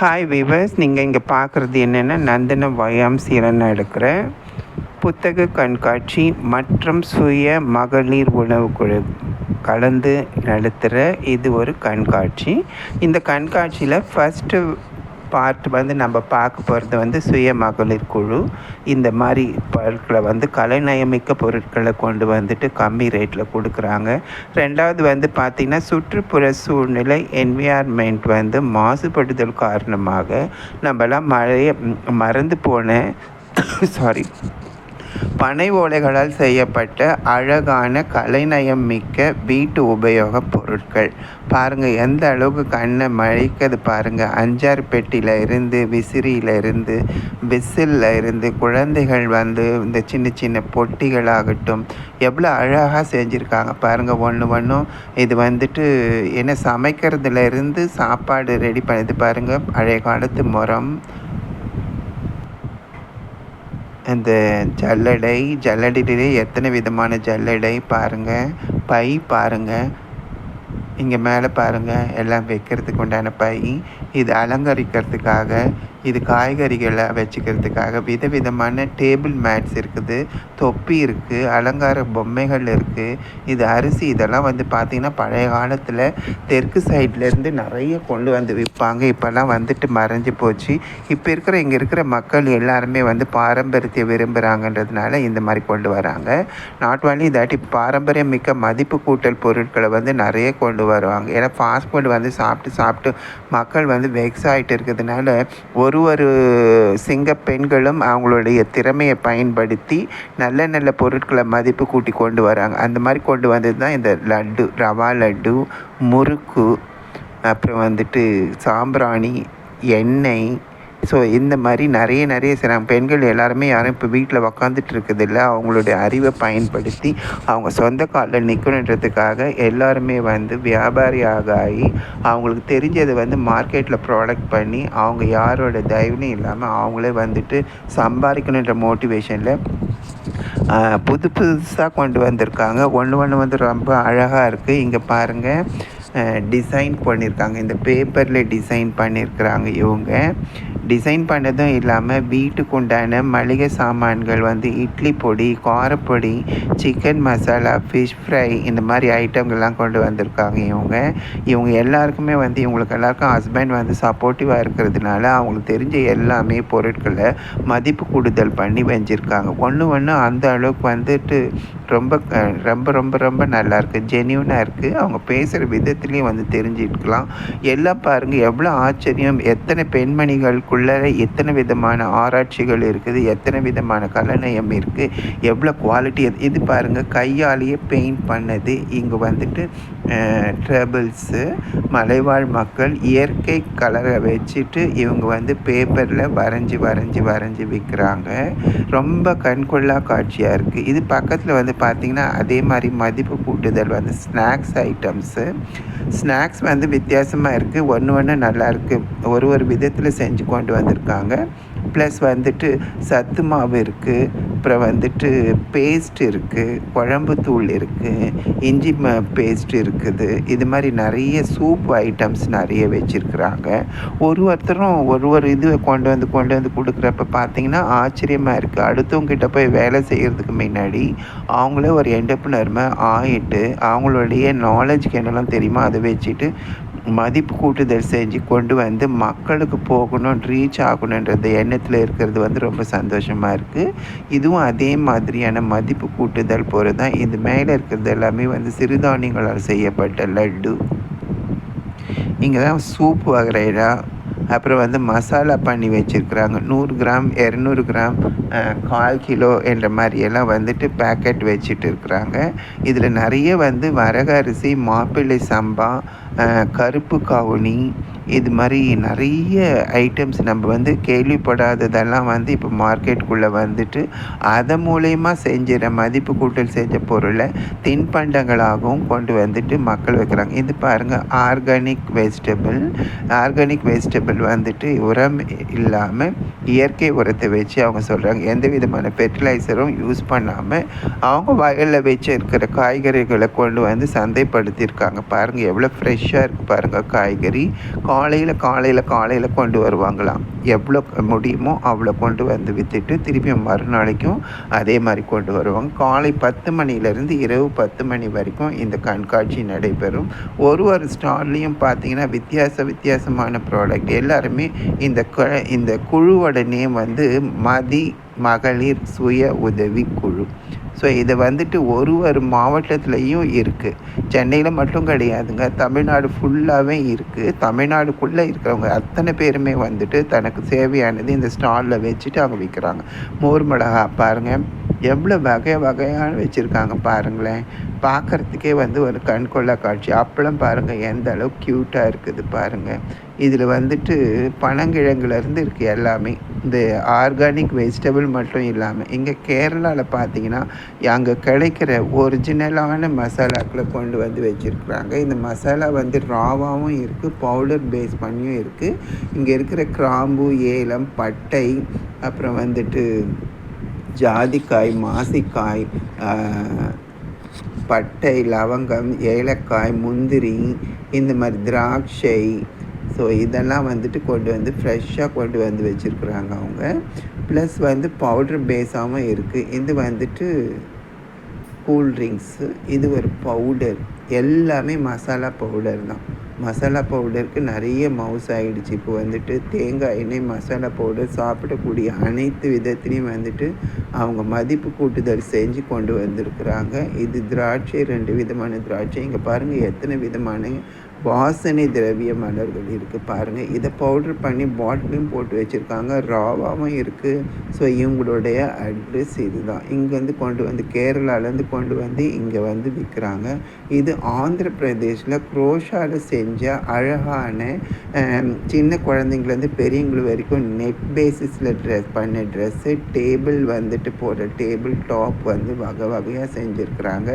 Hi viewers நீங்கள் இங்கே பார்க்குறது என்னென்னா நந்தன வயாம்சீரன் எடுக்கிற புத்தக கண்காட்சி மற்றும் சுய மகளிர் உணவு குழு கலந்து நடத்துகிற இது ஒரு கண்காட்சி. இந்த கண்காட்சியில் ஃபஸ்ட்டு பார்ட் வந்து நம்ம பார்க்க போகிறது வந்து சுய மகளிர் குழு. இந்த மாதிரி பொருட்களை வந்து கலைநயமிக்க பொருட்களை கொண்டு வந்துட்டு கம்மி ரேட்டில் கொடுக்குறாங்க. ரெண்டாவது வந்து பார்த்திங்கன்னா சுற்றுப்புற சூழ்நிலை என்வியார்மெண்ட் வந்து மாசுபடுதல் காரணமாக நம்மளாம் மழையை மறந்து போன சாரி பனை ஓலைகளால் செய்யப்பட்ட அழகான கலைநயம் மிக்க வீட்டு உபயோகப் பொருட்கள். பாருங்கள் எந்த அளவுக்கு கண்ணை மழைக்கிறது பாருங்கள் அஞ்சாறு பெட்டியில் இருந்து விசிறியில் இருந்து விசிலில் இருந்து குழந்தைகள் வந்து இந்த சின்ன சின்ன பொட்டிகளாகட்டும் எவ்வளோ அழகாக செஞ்சுருக்காங்க பாருங்கள் ஒன்று ஒன்றும் இது வந்துட்டு என்ன சமைக்கிறதுல இருந்து சாப்பாடு ரெடி பண்ணது பாருங்கள் பழைய காலத்து முறம் இந்த ஜல்லடை ஜல்லடையிலே எத்தனை விதமான ஜல்லடை பாருங்கள் பை பாருங்கள் இங்கே மேலே பாருங்கள் எல்லாம் வைக்கிறதுக்கு உண்டான பை. இது அலங்கரிக்கிறதுக்காக இது காய்கறிகளை வச்சுக்கிறதுக்காக விதவிதமான டேபிள் மேட்ஸ் இருக்குது தொப்பி இருக்குது அலங்கார பொம்மைகள் இருக்குது இது அரிசி இதெல்லாம் வந்து பார்த்திங்கன்னா பழைய காலத்தில் தெற்கு சைட்லேருந்து நிறைய கொண்டு வந்து விற்பாங்க. இப்போல்லாம் வந்துட்டு மறைஞ்சு போச்சு. இப்போ இருக்கிற இங்கே இருக்கிற மக்கள் எல்லாருமே வந்து பாரம்பரியத்தை விரும்புகிறாங்கன்றதுனால இந்த மாதிரி கொண்டு வராங்க. நாட் ஒன்லி இதாட்டி பாரம்பரியம் மிக்க மதிப்பு கூட்டல் பொருட்களை வந்து நிறைய கொண்டு வருவாங்க. ஏன்னா ஃபாஸ்ட் ஃபுட் வந்து சாப்பிட்டு சாப்பிட்டு மக்கள் வந்து வெக்ஸ் ஆகிட்டு இருக்கிறதுனால ஒரு ஒரு ஒரு சிங்க பெண்களும் அவங்களுடைய திறமையை பயன்படுத்தி நல்ல நல்ல பொருட்களை மதிப்பு கூட்டி கொண்டு வராங்க. அந்த மாதிரி கொண்டு வந்தது தான் இந்த லட்டு ரவா லட்டு முறுக்கு அப்புறம் வந்துட்டு சாம்பிராணி எண்ணெய் ஸோ இந்த மாதிரி நிறைய நிறைய செய்கிறாங்க பெண்கள் எல்லாருமே யாரும் இப்போ வீட்டில் உக்காந்துட்டு இருக்கிறதில்ல. அவங்களுடைய அறிவை பயன்படுத்தி அவங்க சொந்த காலில் நிற்கணுன்றதுக்காக எல்லாருமே வந்து வியாபாரியாக ஆகி அவங்களுக்கு தெரிஞ்சதை வந்து மார்க்கெட்டில் ப்ராடக்ட் பண்ணி அவங்க யாரோட தயவுன்னு இல்லாமல் அவங்களே வந்துட்டு சம்பாதிக்கணுன்ற மோட்டிவேஷனில் புது புதுசாக கொண்டு வந்திருக்காங்க. ஒன்று ஒன்று வந்து ரொம்ப அழகாக இருக்குது இங்கே பாருங்கள் டிசைன் பண்ணியிருக்காங்க இந்த பேப்பரில் டிசைன் பண்ணியிருக்கிறாங்க இவங்க. டிசைன் பண்ணதும் இல்லாமல் வீட்டுக்கு உண்டான மளிகை சாமான்கள் வந்து இட்லி பொடி காரப்பொடி சிக்கன் மசாலா ஃபிஷ் ஃப்ரை இந்த மாதிரி ஐட்டங்கள்லாம் கொண்டு வந்திருக்காங்க இவங்க. இவங்க எல்லாருக்குமே வந்து இவங்களுக்கு எல்லாருக்கும் ஹஸ்பண்ட் வந்து சப்போர்ட்டிவாக இருக்கிறதுனால அவங்களுக்கு தெரிஞ்ச எல்லாமே பொருட்களை மதிப்பு கூடுதல் பண்ணி வெஞ்சிருக்காங்க ஒன்று ஒன்று அந்த அளவுக்கு வந்துட்டு ரொம்ப ரொம்ப ரொம்ப ரொம்ப நல்லாயிருக்கு ஜென்யூனாக இருக்குது அவங்க பேசுகிற விதத்துலேயும் வந்து தெரிஞ்சுக்கலாம் எல்லாம் பாருங்கள் எவ்வளோ ஆச்சரியம். எத்தனை பெண்மணிகளுக்குள்ளே எத்தனை விதமான ஆராய்ச்சிகள் இருக்குது எத்தனை விதமான கலநயம் இருக்குது எவ்வளோ குவாலிட்டி இது பாருங்கள் கையாலேயே பெயிண்ட் பண்ணது. இங்கே வந்துட்டு ட்ரபிள்ஸு மலைவாழ் மக்கள் இயற்கை கலரை வச்சுட்டு இவங்க வந்து பேப்பரில் வரைஞ்சி வரைஞ்சி வரைஞ்சி விற்கிறாங்க ரொம்ப கண்கொள்ளா காட்சியாக இருக்குது இது பக்கத்தில் வந்து பார்த்திங்கன்னா அதே மாதிரி மதிப்பு கூட்டுதல் வந்து ஸ்நாக்ஸ் ஐட்டம்ஸு ஸ்நாக்ஸ் வந்து வித்தியாசமாக இருக்குது ஒன்று ஒன்று நல்லாயிருக்கு ஒரு ஒரு விதத்தில் செஞ்சு கொண்டு வந்திருக்காங்க. ப்ளஸ் வந்துட்டு சத்து மாவு இருக்குது அப்புறம் வந்துட்டு பேஸ்ட் இருக்குது குழம்பு தூள் இருக்குது இஞ்சி ம பேஸ்ட் இருக்குது. இது மாதிரி நிறைய சூப் ஐட்டம்ஸ் நிறைய வச்சுருக்குறாங்க. ஒரு ஒருத்தரும் ஒரு ஒரு இது கொண்டு வந்து கொண்டு வந்து கொடுக்குறப்ப பார்த்தீங்கன்னா ஆச்சரியமாக இருக்குது அடுத்தவங்கிட்ட போய் வேலை செய்கிறதுக்கு முன்னாடி அவங்களே ஒரு என்டர்பிரினர்மை ஆகிட்டு அவங்களுடைய நாலேஜ்க்கு என்னெல்லாம் தெரியுமோ அதை வச்சுட்டு மதிப்பு கூட்டுதல் செஞ்சு கொண்டு வந்து மக்களுக்கு போகணும் ரீச் ஆகணுன்றது எண்ணத்தில் இருக்கிறது வந்து ரொம்ப சந்தோஷமாக இருக்குது இதுவும் அதே மாதிரியான மதிப்பு கூட்டுதல் போகிறது தான் இது மேலே இருக்கிறது எல்லாமே வந்து சிறுதானியங்களால் செய்யப்பட்ட லட்டு. இங்கே தான் சூப் வகைரா அப்புறம் வந்து மசாலா பண்ணி வச்சுருக்குறாங்க. நூறு கிராம் இரநூறு கிராம் கால் கிலோ என்ற மாதிரியெல்லாம் வந்துட்டு பேக்கெட் வச்சுட்டு இருக்கிறாங்க. இதில் நிறைய வந்து வரகரிசி மாப்பிள்ளை சம்பா கருப்பு கவுனி இது மாதிரி நிறைய ஐட்டம்ஸ் நம்ம வந்து கேள்விப்படாததெல்லாம் வந்து இப்போ மார்க்கெட்டுக்குள்ளே வந்துட்டு அதை மூலயமா செஞ்சிட மதிப்பு கூட்டல் செஞ்ச பொருளை தின்பண்டங்களாகவும் கொண்டு வந்துட்டு மக்கள் வைக்கிறாங்க. இது பாருங்கள் ஆர்கானிக் வெஜிடபிள் ஆர்கானிக் வெஜிடபிள் வந்துட்டு உரம் இல்லாமல் இயற்கை உரத்தை வச்சு அவங்க சொல்கிறாங்க எந்த விதமான ஃபெர்டிலைசரும் யூஸ் பண்ணாமல் அவங்க வயலில் வச்சு இருக்கிற காய்கறிகளை கொண்டு வந்து சந்தைப்படுத்தியிருக்காங்க. பாருங்கள் எவ்வளோ ஃப்ரெஷ் ஃப்ரெஷ்ஷாக இருக்குது பாருங்கள் காய்கறி. காலையில் காலையில் காலையில் கொண்டு வருவாங்களாம். எவ்வளோ முடியுமோ அவ்வளோ கொண்டு வந்து விற்றுட்டு திருப்பி மறுநாளைக்கும் அதே மாதிரி கொண்டு வருவாங்க. காலை பத்து மணிலேருந்து இரவு பத்து மணி வரைக்கும் இந்த கண்காட்சி நடைபெறும். ஒரு ஒரு ஸ்டால்லையும் பார்த்தீங்கன்னா வித்தியாச வித்தியாசமான ப்ராடக்ட் எல்லாருமே இந்த க இந்த குழுவோட நேம் வந்து மதி மகளிர் சுய உதவி குழு. ஸோ இது வந்துட்டு ஒரு ஒரு மாவட்டத்துலேயும் இருக்குது சென்னையில் மட்டும் கிடையாதுங்க. தமிழ்நாடு ஃபுல்லாகவே இருக்குது தமிழ்நாடுக்குள்ளே இருக்கிறவங்க அத்தனை பேருமே வந்துட்டு தனக்கு தேவையானது இந்த ஸ்டாலில் வச்சுட்டு அவங்க விற்கிறாங்க மோர் மிளகா பாருங்கள் எவ்வளோ வகை வகையான வச்சுருக்காங்க பாருங்களேன். பார்க்குறதுக்கே வந்து ஒரு கண்கொள்ளா காட்சி. அப்பளம் பாருங்கள் எந்த அளவுக்கு க்யூட்டாக இருக்குது பாருங்கள் இதில் வந்துட்டு பனங்கிழங்குலேருந்து இருக்குது எல்லாமே. இந்த ஆர்கானிக் வெஜிடபிள் மட்டும் இல்லாமல் இங்கே கேரளாவில் பார்த்தீங்கன்னா அங்கே கிடைக்கிற ஒரிஜினலான மசாலாக்களை கொண்டு வந்து வச்சுருக்குறாங்க. இந்த மசாலா வந்து ராவாகவும் இருக்குது பவுடர் பேஸ் பண்ணியும் இருக்குது இங்கே இருக்கிற கிராம்பு ஏலம் பட்டை அப்புறம் வந்துட்டு ஜாதிக்காய் மாசிக்காய் பட்டை லவங்கம் ஏலக்காய் முந்திரி இந்த மாதிரி திராட்சை. ஸோ இதெல்லாம் வந்துட்டு கொண்டு வந்து ஃப்ரெஷ்ஷாக கொண்டு வந்து வச்சுருக்குறாங்க அவங்க. ப்ளஸ் வந்து பவுட்ரு பேஸாகவும் இருக்குது இது வந்துட்டு கூல்ட்ரிங்க்ஸு இது ஒரு பவுடர் எல்லாமே மசாலா பவுடர் தான். மசாலா பவுடருக்கு நிறைய மவுஸ் ஆகிடுச்சு இப்போ வந்துட்டு தேங்காய் எண்ணெய் மசாலா பவுடர் சாப்பிடக்கூடிய அனைத்து விதத்துலேயும் வந்துட்டு அவங்க மதிப்பு கூட்டுதல் செஞ்சு கொண்டு வந்திருக்கிறாங்க. இது திராட்சை ரெண்டு விதமான திராட்சை. இங்கே பாருங்கள் எத்தனை விதமான வாசனை திரவிய மலர்கள் இருக்குது பாருங்கள் இதை பவுடர் பண்ணி பாட்டிலும் போட்டு வச்சுருக்காங்க. ராவாகவும் இருக்குது ஸோ இவங்களுடைய அட்ரஸ் இதுதான். இங்கேருந்து கொண்டு வந்து கேரளாலேருந்து கொண்டு வந்து இங்கே வந்து விற்கிறாங்க இது ஆந்திர பிரதேஷில் குரோஷாவில் செஞ்ச அழகான சின்ன குழந்தைங்கலேருந்து பெரியவங்க வரைக்கும் நெட் பேசிஸில் ட்ரெஸ் பண்ண ட்ரெஸ்ஸு டேபிள் வந்துட்டு போடுற டேபிள் டாப் வந்து வகை வகையாக செஞ்சுருக்குறாங்க.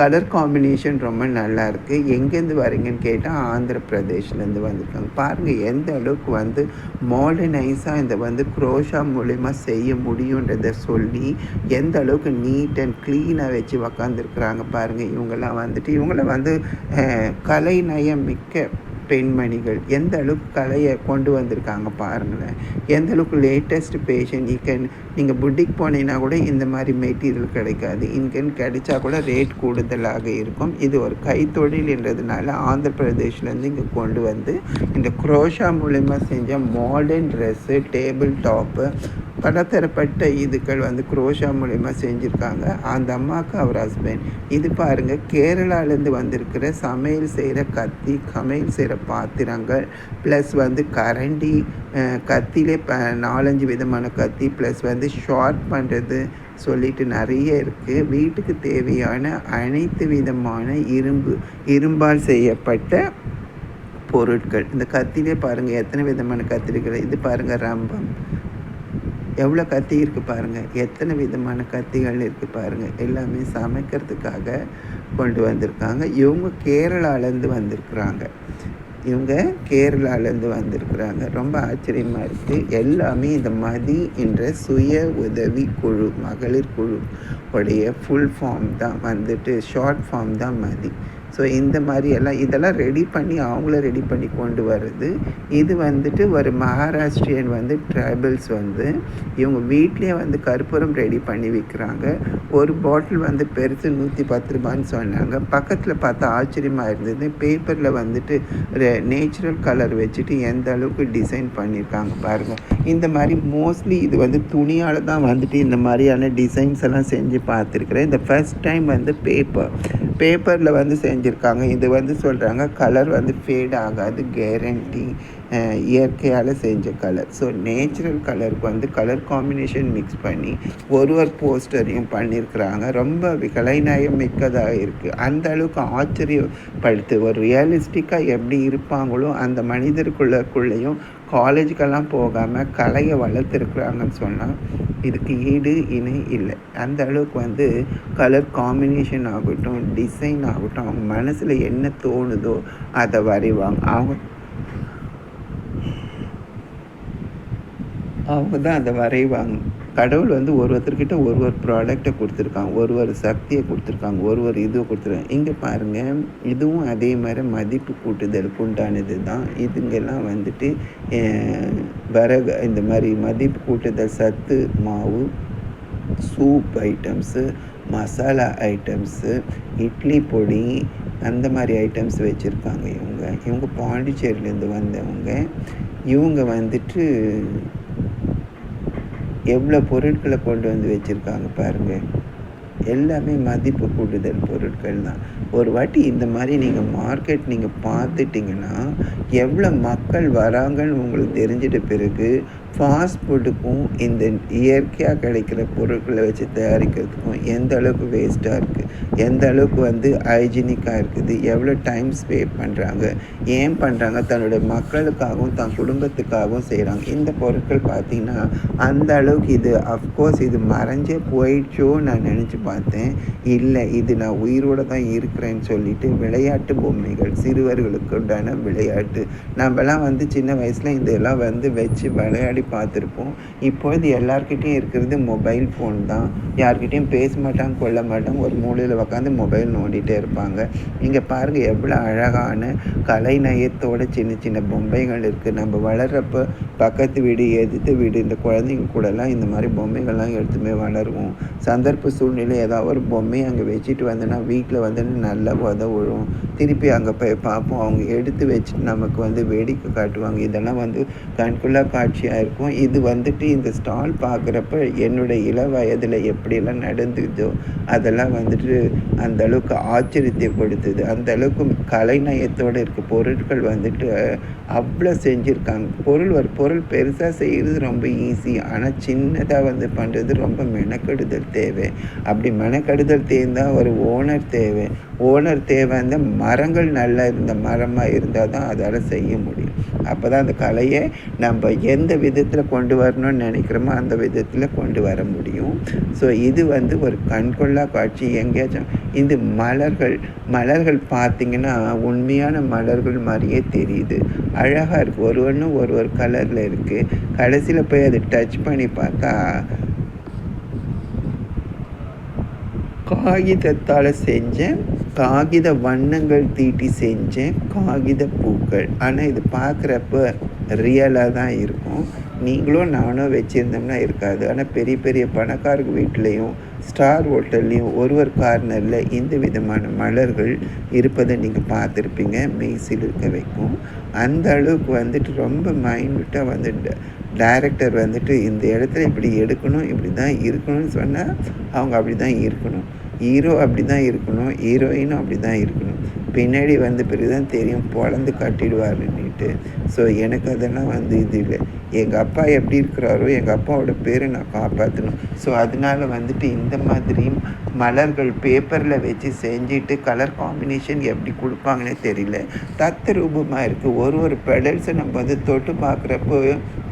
கலர் காம்பினேஷன் ரொம்ப நல்லாயிருக்கு எங்கேருந்து வரீங்கன்னு கேட்டால் ஆந்திர பிரதேஷ்லேருந்து வந்திருக்காங்க. பாருங்கள் எந்த அளவுக்கு வந்து மாடர்னைஸாக இந்த வந்து குரோஷா மூலிமா செய்ய முடியுன்றதை சொல்லி எந்த அளவுக்கு நீட் அண்ட் க்ளீனாக வச்சு உக்காந்துருக்குறாங்க பாருங்கள் இவங்கெல்லாம் வந்துட்டு இவங்கள வந்து கலை நயம் மிக்க பெண்மணிகள் எந்த அளவுக்கு கலையை கொண்டு வந்திருக்காங்க பாருங்களேன். எந்த அளவுக்கு லேட்டஸ்ட் பேஷன் இக்கன் நீங்கள் புட்டிக் போனீங்கன்னா கூட இந்த மாதிரி மெட்டீரியல் கிடைக்காது. இன்கன் கிடைச்சா கூட ரேட் கூடுதலாக இருக்கும். இது ஒரு கைத்தொழில் என்றதுனால ஆந்திர பிரதேஷ்லேருந்து இங்கே கொண்டு வந்து இந்த குரோஷா மூலயமா செஞ்ச மாடர்ன் ட்ரெஸ்ஸு டேபிள் டாப்பு பலதரப்பட்ட இதுக்கள் வந்து குரோஷா மூலயமா செஞ்சுருக்காங்க. அந்த அம்மாவுக்கு அவர் ஹஸ்பண்ட் இது பாருங்கள் கேரளாலேருந்து வந்திருக்கிற சமையல் செய்கிற கத்தி சமையல் செய்கிற பாத்திரங்கள் ப்ளஸ் வந்து கரண்டி கத்திலே ப நாலஞ்சு விதமான கத்தி ப்ளஸ் வந்து ஷார்ட் பண்ணுறது சொல்லிட்டு நிறைய இருக்குது வீட்டுக்கு தேவையான அனைத்து விதமான இரும்பு இரும்பால் செய்யப்பட்ட பொருட்கள். இந்த கத்திலே பாருங்கள் எத்தனை விதமான கத்திரிகள்? இது பாருங்கள் ரம்பம். எவ்வளோ கத்தி இருக்குது பாருங்கள் எத்தனை விதமான கத்திகள் இருக்குது பாருங்கள் எல்லாமே சமைக்கிறதுக்காக கொண்டு வந்திருக்காங்க. இவங்க கேரளாலேருந்து வந்திருக்குறாங்க. இவங்க கேரளாலேருந்து வந்திருக்கிறாங்க. ரொம்ப ஆச்சரியமாக இருக்குது எல்லாமே இந்த மதி என்ற சுய உதவி குழு மகளிர் குழு உடைய ஃபுல் ஃபார்ம் தான். வந்துட்டு ஷார்ட் ஃபார்ம் தான் மதி. ஸோ இந்த மாதிரி எல்லாம் இதெல்லாம் ரெடி பண்ணி அவங்கள ரெடி பண்ணி கொண்டு வர்றது. இது வந்துட்டு ஒரு மகாராஷ்டிரியன் வந்து ட்ரைபல்ஸ் வந்து இவங்க வீட்லேயே வந்து கற்பூரம் ரெடி பண்ணி விற்கிறாங்க ஒரு பாட்டில் வந்து பெருசு நூற்றி பத்து ரூபான்னு சொன்னாங்க. பக்கத்தில் பார்த்தா ஆச்சரியமாக இருந்தது. பேப்பரில் வந்துட்டு நேச்சுரல் கலர் வச்சுட்டு எந்த அளவுக்கு டிசைன் பண்ணியிருக்காங்க பாருங்கள் இந்த மாதிரி மோஸ்ட்லி இது வந்து துணியால் தான் வந்துட்டு இந்த மாதிரியான டிசைன்ஸ் எல்லாம் செஞ்சு பார்த்துருக்குறேன். இந்த ஃபஸ்ட் டைம் வந்து பேப்பர் பேப்பரில் வந்து செஞ்சுருக்காங்க. இது வந்து சொல்கிறாங்க கலர் வந்து ஃபேட் ஆகாது கேரண்டி இயற்கையால் செஞ்ச கலர் ஸோ நேச்சுரல் கலருக்கு வந்து கலர் காம்பினேஷன் மிக்ஸ் பண்ணி ஒரு ஒரு போஸ்டரையும் பண்ணியிருக்கிறாங்க ரொம்ப கலைநயம் மிக்கதாக இருக்குது அந்த அளவுக்கு ஆச்சரியப்படுத்து ஒரு ரியலிஸ்டிக்காக எப்படி இருப்பாங்களோ அந்த மனிதருக்குள்ளக்குள்ளேயும் காலேஜுக்கெல்லாம் போகாமல் கலையை வளர்த்துருக்குறாங்கன்னு சொன்னால் இதுக்கு ஈடு இணை இல்லை. அந்த அளவுக்கு வந்து கலர் காம்பினேஷன் ஆகட்டும் டிசைன் ஆகட்டும் அவங்க மனசில் என்ன தோணுதோ அதை வரைவாங்க. அவங்க அவங்க தான் அதை வரைவாங்க. கடவுள் வந்து ஒரு ஒருத்தர்கிட்ட ஒரு ஒரு ப்ராடக்ட்டை கொடுத்துருக்காங்க. ஒரு ஒரு சக்தியை கொடுத்துருக்காங்க. ஒரு ஒரு இது கொடுத்துருக்காங்க. இங்கே பாருங்கள் இதுவும் அதே மாதிரி மதிப்பு கூட்டுதலுக்கு உண்டானது தான். இதுங்கெல்லாம் வந்துட்டு வரகு இந்த மாதிரி மதிப்பு கூட்டுதல் சத்து மாவு soup items masala items idli பொடி அந்த மாதிரி ஐட்டம்ஸ் வச்சுருக்காங்க இவங்க. இவங்க பாண்டிச்சேரியிலேருந்து வந்தவங்க. இவங்க வந்துட்டு எவ்வளோ பொருட்களை கொண்டு வந்து வச்சுருக்காங்க பாருங்கள் எல்லாமே மதிப்பு கூடுதல் பொருட்கள் தான் ஒரு வாட்டி இந்த மாதிரி நீங்கள் மார்க்கெட் நீங்கள் பார்த்துட்டிங்கன்னா எவ்வளோ மக்கள் வராங்கன்னு உங்களுக்கு தெரிஞ்சிட்ட பிறகு ஃபாஸ்ட் ஃபுட்டுக்கும் இந்த இயற்கையாக கிடைக்கிற பொருட்களை வச்சு தயாரிக்கிறதுக்கும் எந்த அளவுக்கு வேஸ்ட்டாக இருக்குது எந்த அளவுக்கு வந்து ஹைஜீனிக்காக இருக்குது? எவ்வளோ டைம் ஸ்பே பண்ணுறாங்க ஏன் பண்ணுறாங்க தன்னுடைய மக்களுக்காகவும் தன் குடும்பத்துக்காகவும் செய்கிறாங்க இந்த பொருட்கள் பார்த்திங்கன்னா அந்த அளவுக்கு இது அஃப்கோர்ஸ் இது மறைஞ்சே போயிடுச்சோன்னு நான் நினச்சி பார்த்தேன். இல்லை இது நான் உயிரோடு தான் இருக்கிறேன்னு சொல்லிட்டு விளையாட்டு பொம்மைகள் சிறுவர்களுக்குண்டான விளையாட்டு. நம்மலாம் வந்து சின்ன வயசில் இதெல்லாம் வந்து வச்சு விளையாடி பார்த்துருப்போம். இப்போது எல்லார்கிட்டேயும் இருக்கிறது மொபைல் ஃபோன் தான். யார்கிட்டேயும் பேச மாட்டாங்க கொள்ள மாட்டாங்க. ஒரு மூலையில் உட்காந்து மொபைல் நோண்டிகிட்டே இருப்பாங்க. இங்கே பாருங்கள் எவ்வளோ அழகான கலைநயத்தோட சின்ன சின்ன பொம்மைகள் இருக்குது நம்ம வளர்கிறப்ப பக்கத்து வீடு எதிர்த்து வீடு இந்த குழந்தைங்க கூடலாம் இந்த மாதிரி பொம்மைகள்லாம் எடுத்துமே வளருவோம். சந்தர்ப்ப சூழ்நிலை ஏதாவது ஒரு பொம்மையை அங்கே வச்சுட்டு வந்தேன்னா வீட்டில் வந்து நல்லா உதவும் திருப்பி அங்கே போய் பார்ப்போம். அவங்க எடுத்து வச்சுட்டு நமக்கு வந்து வேடிக்கை காட்டுவாங்க. இதெல்லாம் வந்து கண்குள்ளா காட்சியாக இருக்கும். இது வந்துட்டு இந்த ஸ்டால் பார்க்குறப்ப என்னுடைய இள வயதில் எப்படியெல்லாம் நடந்துதோ அதெல்லாம் வந்துட்டு அந்த அளவுக்கு ஆச்சரியத்தை கொடுத்தது அந்த அளவுக்கு கலைநயத்தோடு இருக்க பொருட்கள் வந்துட்டு அவ்வளோ செஞ்சுருக்காங்க. பொருள் ஒரு பொருள் பெருசாக செய்கிறது ரொம்ப ஈஸி ஆனால் சின்னதாக வந்து பண்ணுறது ரொம்ப மெனக்கெடுதல் தேவை. அப்படி மெனக்கெடுதல் தேர்ந்தால் ஒரு ஓனர் தேவை. ஓனர் தேவை அந்த மரங்கள் நல்லா இருந்த மரமாக இருந்தால் தான் அதால் செய்ய முடியும். அப்போ தான் அந்த கலையை நம்ம எந்த விதத்தில் கொண்டு வரணும்னு நினைக்கிறோமோ அந்த விதத்தில் கொண்டு வர முடியும். ஸோ இது வந்து ஒரு கண்கொள்ளா காட்சி. எங்கேயாச்சும் இது மலர்கள் மலர்கள் பார்த்திங்கன்னா உண்மையான மலர்கள் மாதிரியே தெரியுது. அழகாக இருக்குது ஒரு ஒன்றும் ஒரு ஒரு கலரில் இருக்குது கடைசியில் போய் அதை டச் பண்ணி பார்த்தா காகிதத்தால் செஞ்சேன் காகித வண்ணங்கள் தீட்டி செஞ்சேன் காகித பூக்கள். ஆனால் இது பார்க்குறப்ப ரியலாக தான் இருக்கும். நீங்களும் நானும் வச்சுருந்தோம்னா இருக்காது. ஆனால் பெரிய பெரிய பணக்காரங்க வீட்லேயும் ஸ்டார் ஹோட்டல்லையும் ஒரு ஒரு கார்னரில் இந்த விதமான மலர்கள் இருப்பதை நீங்கள் பார்த்துருப்பீங்க. மெய்சில் இருக்க வைக்கும். அந்த அளவுக்கு வந்துட்டு ரொம்ப மைண்ட்விட்டாக வந்துட்டு டைரக்டர் வந்துட்டு இந்த இடத்துல இப்படி எடுக்கணும் இப்படி தான் இருக்கணும்னு சொன்னால் அவங்க அப்படி தான் இருக்கணும். ஹீரோ அப்படி தான் இருக்கணும் ஹீரோயினும் அப்படி தான் இருக்கணும். பின்னாடி வந்த பிறகு தான் தெரியும் பொழந்து காட்டிடுவாருன்னுட்டு. ஸோ எனக்கு அதெல்லாம் வந்து இது இல்லை. எங்கள் அப்பா எப்படி இருக்கிறாரோ எங்கள் அப்பாவோட பேரை நான் காப்பாற்றணும் ஸோ அதனால் வந்துட்டு இந்த மாதிரியும் மலர்கள் பேப்பரில் வச்சு செஞ்சுட்டு கலர் காம்பினேஷன் எப்படி கொடுப்பாங்கன்னே தெரியல. தத்ரூபமாக இருக்குது ஒரு ஒரு பெடல்ஸை நம்ம வந்து தொட்டு பார்க்குறப்போ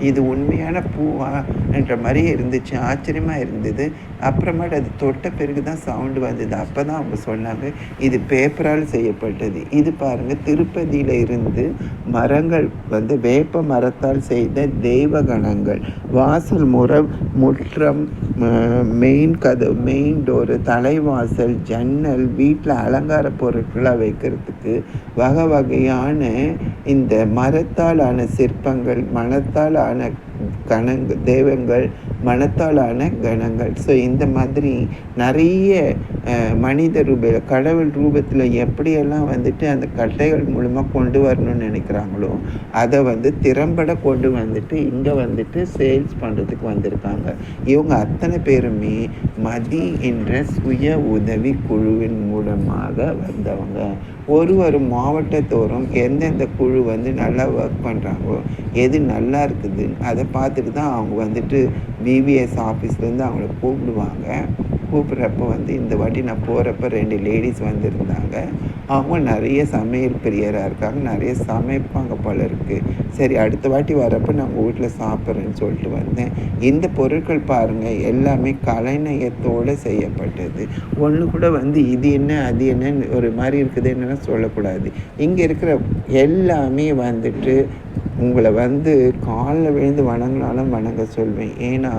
இது உண்மையான பூவா என்ற மாதிரியே இருந்துச்சு. ஆச்சரியமாக இருந்தது. அப்புறமேட்டு அது தொட்ட பிறகு தான் சவுண்டு வந்தது. அப்போ தான் அவங்க சொன்னாங்க இது பேப்பரால் செய்யப்பட்டது. இது பாருங்கள் திருப்பதியில் இருந்து மரங்கள் வந்து வேப்ப மரத்தால் செய்த தெய்வகணங்கள். வாசல் முறை முற்றம் மெயின் கதவு மெயின் டோரு தலைவாசல் ஜன்னல் வீட்டில் அலங்கார பொருட்களாக வைக்கிறதுக்கு வகை வகையான இந்த மரத்தால் ஆன சிற்பங்கள் மனத்தாலான ஆன கணங்கள் தெய்வங்கள் மனத்தாலான கணங்கள். ஸோ இந்த மாதிரி நிறைய மனித ரூப கடவுள் ரூபத்தில் எப்படியெல்லாம் வந்துட்டு அந்த கட்டைகள் மூலமாக கொண்டு வரணும்னு நினைக்கிறாங்களோ அதை வந்து திறம்பட கொண்டு வந்துட்டு இங்கே வந்துட்டு சேல்ஸ் பண்ணுறதுக்கு வந்திருக்காங்க. இவங்க அத்தனை பேருமே மதி என்ற சுய உதவி குழுவின் மூலமாக வந்தவங்க. ஒரு ஒரு மாவட்டத்தோறும் எந்தெந்த குழு வந்து நல்லா ஒர்க் பண்ணுறாங்களோ எது நல்லா இருக்குதுன்னு அதை பார்த்துட்டு தான் அவங்க வந்துட்டு பிபிஎஸ் ஆஃபீஸ்லேருந்து அவங்கள கூப்பிடுவாங்க. கூப்பிட்றப்ப வந்து இந்த வாட்டி நான் போகிறப்ப ரெண்டு லேடிஸ் வந்திருந்தாங்க. அவங்க நிறைய சமையல் பிரியராக இருக்காங்க நிறைய சமைப்பாங்க போல இருக்குது சரி அடுத்த வாட்டி வரப்போ நான் உங்கள் வீட்டில் சாப்பிட்றேன்னு சொல்லிட்டு வந்தேன். இந்த பொருட்கள் பாருங்கள் எல்லாமே கலைநயத்தோடு செய்யப்பட்டது. ஒன்று கூட வந்து இது என்ன அது என்னன்னு ஒரு மாதிரி இருக்குது என்னென்னா சொல்லக்கூடாது. இங்கே இருக்கிற எல்லாமே வந்துட்டு உங்களை வந்து காலில் விழுந்து வணங்கினாலும் வணங்க சொல்வேன். ஏன்னா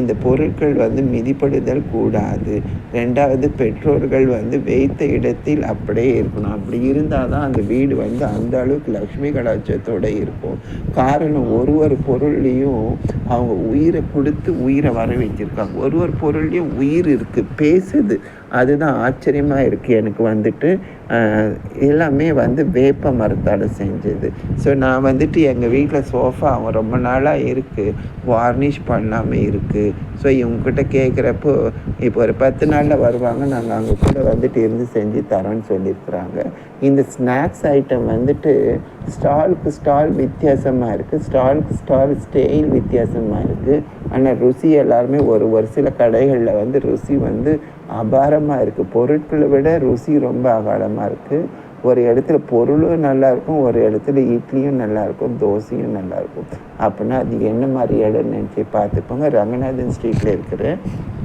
இந்த பொருட்கள் வந்து மிதிப்படுதல் கூடாது. ரெண்டாவது பெற்றோர்கள் வந்து வைத்த இடத்தில் அப்படியே இருக்கணும். அப்படி இருந்தால் தான் அந்த வீடு வந்து அந்த அளவுக்கு லக்ஷ்மி கடாட்சத்தோடு இருக்கும். காரணம் ஒரு ஒரு பொருள்லேயும் அவங்க உயிரை கொடுத்து உயிரை வர வச்சுருக்காங்க. ஒரு ஒரு பொருள்லேயும் உயிர் இருக்குது பேசுது. அதுதான் ஆச்சரியமாக இருக்குது எனக்கு வந்துட்டு. எல்லாமே வந்து வேப்ப மரத்தால் செஞ்சது. ஸோ நான் வந்துட்டு எங்கள் வீட்டில் சோஃபா அவன் ரொம்ப நாளாக இருக்குது வார்னிஷ் பண்ணாமல் இருக்குது ஸோ இவங்கக்கிட்ட கேட்குறப்போ இப்போ ஒரு பத்து நாளில் வருவாங்க. நாங்கள் அங்கே கூட வந்துட்டு இருந்து செஞ்சு தரோன்னு சொல்லியிருக்கிறாங்க இந்த ஸ்நாக்ஸ் ஐட்டம் வந்துட்டு ஸ்டாலுக்கு ஸ்டால் வித்தியாசமாக இருக்குது ஸ்டாலுக்கு ஸ்டால் ஸ்டெயில் வித்தியாசமாக இருக்குது ஆனால் ருசி எல்லாருமே ஒரு ஒரு சில கடைகளில் வந்து ருசி வந்து அபாரமாக இருக்குது பொருட்களை விட ருசி ரொம்ப அகாலமாக இருக்குது ஒரு இடத்துல பொருளும் நல்லாயிருக்கும் ஒரு இடத்துல இட்லியும் நல்லாயிருக்கும் தோசையும் நல்லாயிருக்கும். அப்படின்னா அது என்ன மாதிரி இடம்னு நினச்சி பார்த்துப்போங்க ரங்கநாதன் ஸ்ட்ரீட்டில் இருக்கிற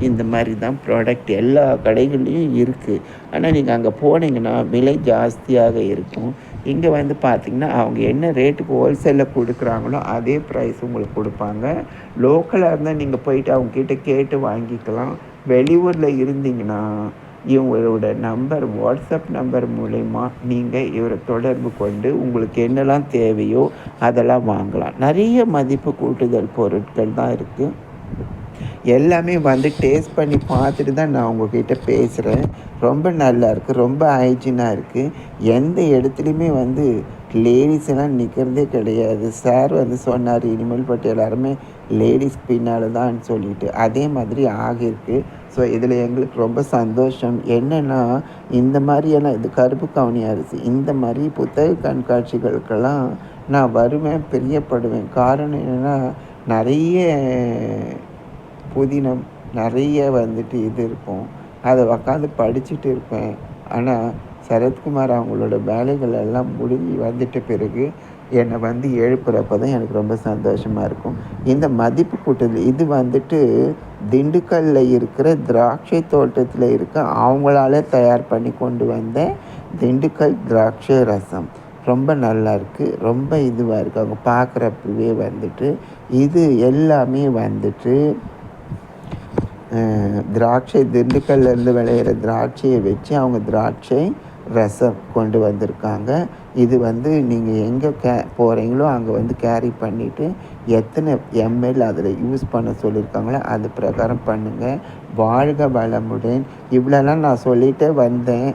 இந்த மாதிரி தான் ப்ராடக்ட் எல்லா கடைகள்லேயும் இருக்குது ஆனால் நீங்கள் அங்கே போனீங்கன்னா விலை ஜாஸ்தியாக இருக்கும். இங்கே வந்து பார்த்திங்கன்னா அவங்க என்ன ரேட்டுக்கு ஹோல்சேலில் கொடுக்குறாங்களோ அதே ப்ரைஸ் உங்களுக்கு கொடுப்பாங்க. லோக்கலாக இருந்தால் நீங்கள் போயிட்டு அவங்கக்கிட்ட கேட்டு வாங்கிக்கலாம். வெளியூரில் இருந்தீங்கன்னா இவங்களோட நம்பர் வாட்ஸ்அப் நம்பர் மூலயமா நீங்கள் இவரை தொடர்பு கொண்டு உங்களுக்கு என்னெல்லாம் தேவையோ அதெல்லாம் வாங்கலாம். நிறைய மதிப்பு கூட்டுதல் பொருட்கள் தான் இருக்குது எல்லாமே வந்து டேஸ்ட் பண்ணி பார்த்துட்டு தான் நான் உங்ககிட்ட பேசுகிறேன் ரொம்ப நல்லா இருக்குது ரொம்ப ஹைஜீனாக இருக்குது எந்த இடத்துலையுமே வந்து லேடிஸ் எல்லாம் நிற்கிறதே கிடையாது. சார் வந்து சொன்னார் இனிமேல் பட்டு எல்லாருமே லேடிஸ் பின்னால் தான் சொல்லிட்டு. அதே மாதிரி ஆகியிருக்கு. ஸோ இதில் எங்களுக்கு ரொம்ப சந்தோஷம். என்னென்னா இந்த மாதிரியெல்லாம் இது கருப்பு கவனி அரிசி இந்த மாதிரி புத்தக கண்காட்சிகளுக்கெல்லாம் நான் வருவேன் பிரியப்படுவேன். காரணம் என்னென்னா நிறைய புதினம் நிறைய வந்துட்டு இது இருக்கும். அதை உக்காந்து படிச்சுட்டு இருப்பேன். ஆனால் சரத்குமார் அவங்களோட வேலைகள் எல்லாம் முடிஞ்சு வந்துட்ட பிறகு என்னை வந்து எழுப்புறப்ப தான் எனக்கு ரொம்ப சந்தோஷமாக இருக்கும். இந்த மதிப்பு கூட்டத்தில் இது வந்துட்டு திண்டுக்கல்லில் இருக்கிற திராட்சை தோட்டத்தில் இருக்க அவங்களால தயார் பண்ணி கொண்டு வந்த திண்டுக்கல் திராட்சை ரசம். ரொம்ப நல்லா இருக்குது ரொம்ப இதுவாக இருக்குது அவங்க பார்க்குறப்பவே வந்துட்டு இது எல்லாமே வந்துட்டு திராட்சை திண்டுக்கல்லேருந்து விளையிற திராட்சையை வச்சு அவங்க திராட்சை ரசம் கொண்டு வந்திருக்காங்க. இது வந்து நீங்கள் எங்கே கே போகிறீங்களோ அங்கே வந்து கேரி பண்ணிவிட்டு எத்தனை எம்எல் அதில் யூஸ் பண்ண சொல்லியிருக்காங்களோ அது பிரகாரம் பண்ணுங்கள் வாழ்க வளமுடன். இவ்வளோலாம் நான் சொல்லிகிட்டே வந்தேன்.